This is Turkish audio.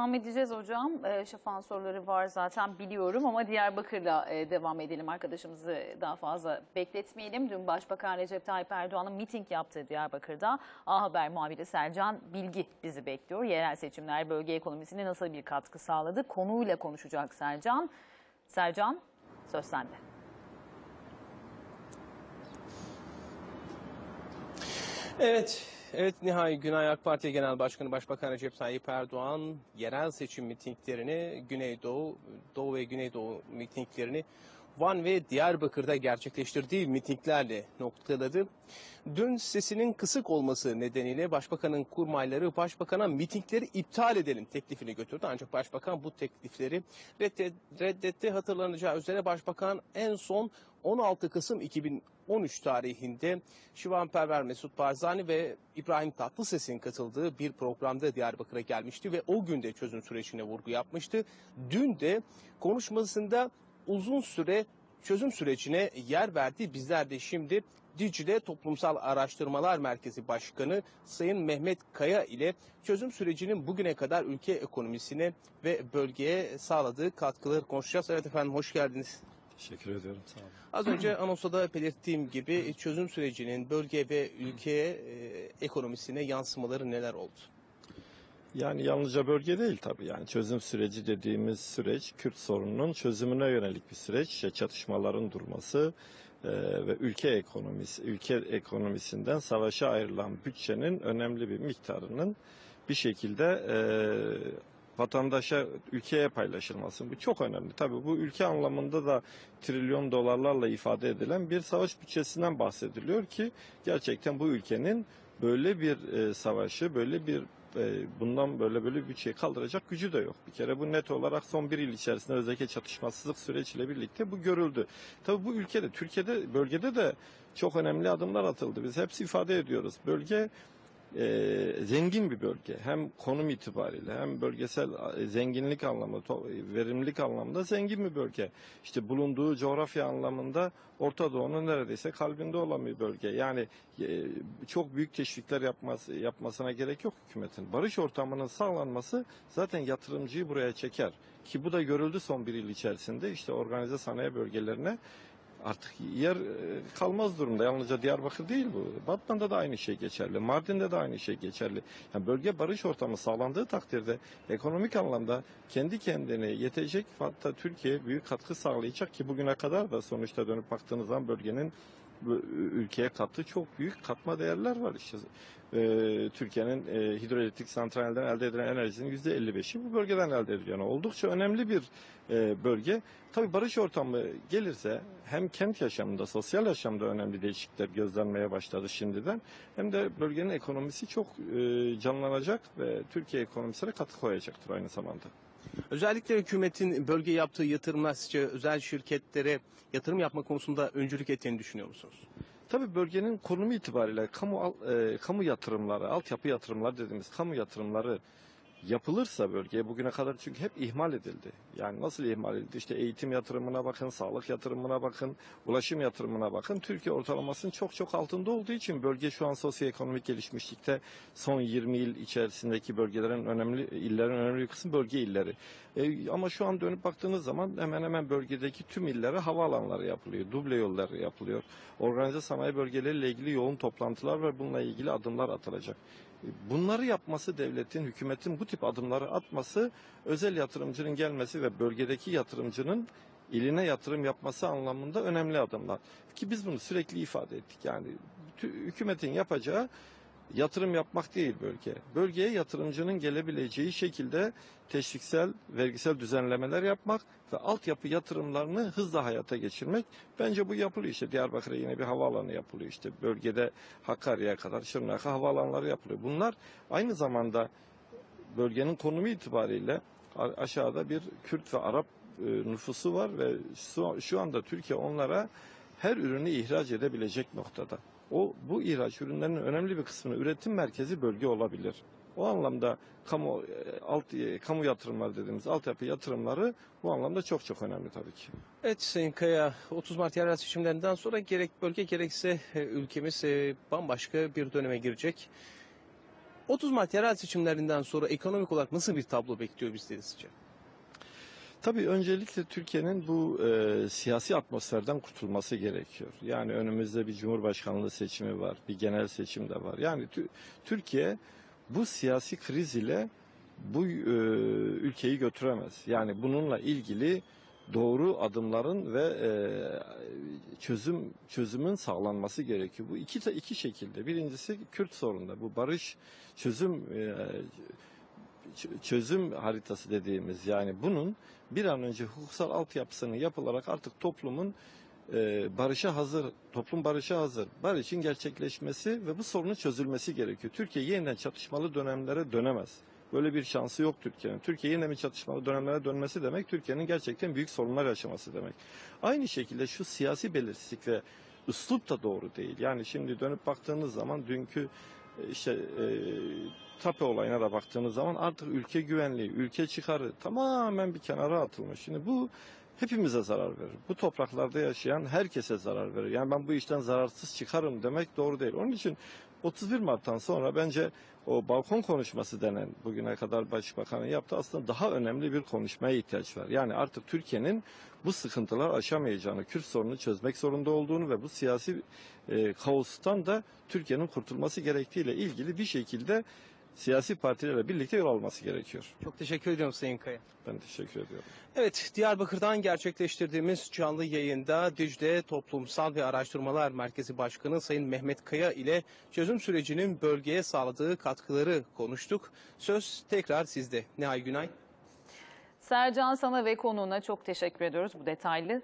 Devam edeceğiz hocam. E, şafağın soruları var zaten biliyorum ama Diyarbakır'la e, devam edelim. Arkadaşımızı daha fazla bekletmeyelim. Dün Başbakan Recep Tayyip Erdoğan'ın miting yaptığı Diyarbakır'da A Haber muhabiri Sercan Bilgi bizi bekliyor. Yerel seçimler bölge ekonomisine nasıl bir katkı sağladı? Konuyla konuşacak Sercan. Sercan söz sende. Evet, evet Nihai Günay AK Parti Genel Başkanı Başbakan Recep Tayyip Erdoğan yerel seçim mitinglerini Güneydoğu, Doğu ve Güneydoğu mitinglerini Van ve Diyarbakır'da gerçekleştirdiği mitinglerle noktaladı. Dün sesinin kısık olması nedeniyle Başbakanın kurmayları Başbakan'a mitingleri iptal edelim teklifini götürdü. Ancak Başbakan bu teklifleri reddet- reddetti. Hatırlanacağı üzere Başbakan en son 16 Kasım 2013 tarihinde Şivanperver Mesut Barzani ve İbrahim Tatlıses'in katıldığı bir programda Diyarbakır'a gelmişti ve o günde çözüm sürecine vurgu yapmıştı. Dün de konuşmasında uzun süre çözüm sürecine yer verdi. Bizler de şimdi Dicle Toplumsal Araştırmalar Merkezi Başkanı Sayın Mehmet Kaya ile çözüm sürecinin bugüne kadar ülke ekonomisine ve bölgeye sağladığı katkıları konuşacağız. Evet efendim hoş geldiniz. Teşekkür ediyorum. Sağ olun. Az önce anonsta da belirttiğim gibi çözüm sürecinin bölge ve ülkeye e, ekonomisine yansımaları neler oldu? Yani yalnızca bölge değil tabii. Yani çözüm süreci dediğimiz süreç Kürt sorununun çözümüne yönelik bir süreç. İşte çatışmaların durması e, ve ülke ekonomisi ülke ekonomisinden savaşa ayrılan bütçenin önemli bir miktarının bir şekilde e, vatandaşa, ülkeye paylaşılması. Bu çok önemli. Tabii bu ülke anlamında da trilyon dolarlarla ifade edilen bir savaş bütçesinden bahsediliyor ki gerçekten bu ülkenin böyle bir e, savaşı, böyle bir e, bundan böyle böyle bir bütçeyi kaldıracak gücü de yok. Bir kere bu net olarak son bir yıl içerisinde özellikle çatışmasızlık süreciyle birlikte bu görüldü. Tabii bu ülkede, Türkiye'de, bölgede de çok önemli adımlar atıldı. Biz hepsi ifade ediyoruz. Bölge e, zengin bir bölge. Hem konum itibariyle hem bölgesel zenginlik anlamında, verimlilik anlamında zengin bir bölge. İşte bulunduğu coğrafya anlamında Orta Doğu'nun neredeyse kalbinde olan bir bölge. Yani e, çok büyük teşvikler yapması, yapmasına gerek yok hükümetin. Barış ortamının sağlanması zaten yatırımcıyı buraya çeker. Ki bu da görüldü son bir yıl içerisinde. İşte organize sanayi bölgelerine artık yer e, kalmaz durumda. Yalnızca Diyarbakır değil bu. Batman'da da aynı şey geçerli. Mardin'de de aynı şey geçerli. Yani bölge barış ortamı sağlandığı takdirde ekonomik anlamda kendi kendine yetecek hatta Türkiye'ye büyük katkı sağlayacak ki bugüne kadar da sonuçta dönüp baktığınız zaman bölgenin ülkeye kattığı çok büyük katma değerler var işte. Ee, Türkiye'nin e, hidroelektrik santrallerden elde edilen enerjinin yüzde 55'i bu bölgeden elde ediliyor. Yani oldukça önemli bir e, bölge. Tabii barış ortamı gelirse hem kent yaşamında, sosyal yaşamda önemli değişiklikler gözlenmeye başladı şimdiden. Hem de bölgenin ekonomisi çok e, canlanacak ve Türkiye ekonomisine katkı koyacaktır aynı zamanda. Özellikle hükümetin bölge yaptığı yatırımlar sizce özel şirketlere yatırım yapma konusunda öncülük ettiğini düşünüyor musunuz? Tabii bölgenin konumu itibariyle kamu e, kamu yatırımları, altyapı yatırımları dediğimiz kamu yatırımları yapılırsa bölgeye bugüne kadar çünkü hep ihmal edildi. Yani nasıl ihmal edildi? İşte eğitim yatırımına bakın, sağlık yatırımına bakın, ulaşım yatırımına bakın. Türkiye ortalamasının çok çok altında olduğu için bölge şu an sosyoekonomik gelişmişlikte son 20 yıl içerisindeki bölgelerin önemli illerin önemli bir kısmı bölge illeri. E, ama şu an dönüp baktığınız zaman hemen hemen bölgedeki tüm illere havaalanları yapılıyor, duble yolları yapılıyor. Organize sanayi bölgeleriyle ilgili yoğun toplantılar ve bununla ilgili adımlar atılacak. Bunları yapması devletin, hükümetin bu tip adımları atması, özel yatırımcının gelmesi ve bölgedeki yatırımcının iline yatırım yapması anlamında önemli adımlar. Ki biz bunu sürekli ifade ettik. Yani hükümetin yapacağı yatırım yapmak değil bölge. Bölgeye yatırımcının gelebileceği şekilde teşviksel, vergisel düzenlemeler yapmak ve altyapı yatırımlarını hızla hayata geçirmek. Bence bu yapılıyor işte. Diyarbakır'a yine bir havaalanı yapılıyor işte. Bölgede Hakkari'ye kadar Şırnak'a havaalanları yapılıyor. Bunlar aynı zamanda bölgenin konumu itibariyle aşağıda bir Kürt ve Arap e, nüfusu var ve şu anda Türkiye onlara her ürünü ihraç edebilecek noktada. O bu ihraç ürünlerinin önemli bir kısmını üretim merkezi bölge olabilir. O anlamda kamu e, alt e, kamu yatırımları dediğimiz altyapı yatırımları bu anlamda çok çok önemli tabii ki. Evet Sayın Kaya, 30 Mart yerel seçimlerinden sonra gerek bölge gerekse e, ülkemiz bambaşka bir döneme girecek. 30 Mart yerel seçimlerinden sonra ekonomik olarak nasıl bir tablo bekliyor bizleri sizce? Tabii öncelikle Türkiye'nin bu e, siyasi atmosferden kurtulması gerekiyor. Yani önümüzde bir cumhurbaşkanlığı seçimi var, bir genel seçim de var. Yani tü- Türkiye bu siyasi kriz ile bu e, ülkeyi götüremez. Yani bununla ilgili doğru adımların ve e, çözüm çözümün sağlanması gerekiyor. Bu iki iki şekilde. Birincisi Kürt sorununda bu barış çözüm e, çözüm haritası dediğimiz yani bunun bir an önce hukuksal altyapısının yapılarak artık toplumun e, barışa hazır, toplum barışa hazır, barışın gerçekleşmesi ve bu sorunun çözülmesi gerekiyor. Türkiye yeniden çatışmalı dönemlere dönemez. Böyle bir şansı yok Türkiye'nin. Türkiye yeniden çatışmalı dönemlere dönmesi demek Türkiye'nin gerçekten büyük sorunlar yaşaması demek. Aynı şekilde şu siyasi belirsizlik ve üslup da doğru değil. Yani şimdi dönüp baktığınız zaman dünkü işte e, TAPE olayına da baktığınız zaman artık ülke güvenliği, ülke çıkarı tamamen bir kenara atılmış. Şimdi bu hepimize zarar verir. Bu topraklarda yaşayan herkese zarar verir. Yani ben bu işten zararsız çıkarım demek doğru değil. Onun için 31 Mart'tan sonra bence o balkon konuşması denen bugüne kadar Başbakan'ın yaptığı aslında daha önemli bir konuşmaya ihtiyaç var. Yani artık Türkiye'nin bu sıkıntılar aşamayacağını, Kürt sorununu çözmek zorunda olduğunu ve bu siyasi e, kaostan da Türkiye'nin kurtulması gerektiğiyle ilgili bir şekilde siyasi partilerle birlikte yol alması gerekiyor. Çok teşekkür ediyorum Sayın Kaya. Ben teşekkür ediyorum. Evet, Diyarbakır'dan gerçekleştirdiğimiz canlı yayında Dicle Toplumsal ve Araştırmalar Merkezi Başkanı Sayın Mehmet Kaya ile çözüm sürecinin bölgeye sağladığı katkıları konuştuk. Söz tekrar sizde. Nihal Günay. Sercan sana ve konuğuna çok teşekkür ediyoruz bu detaylı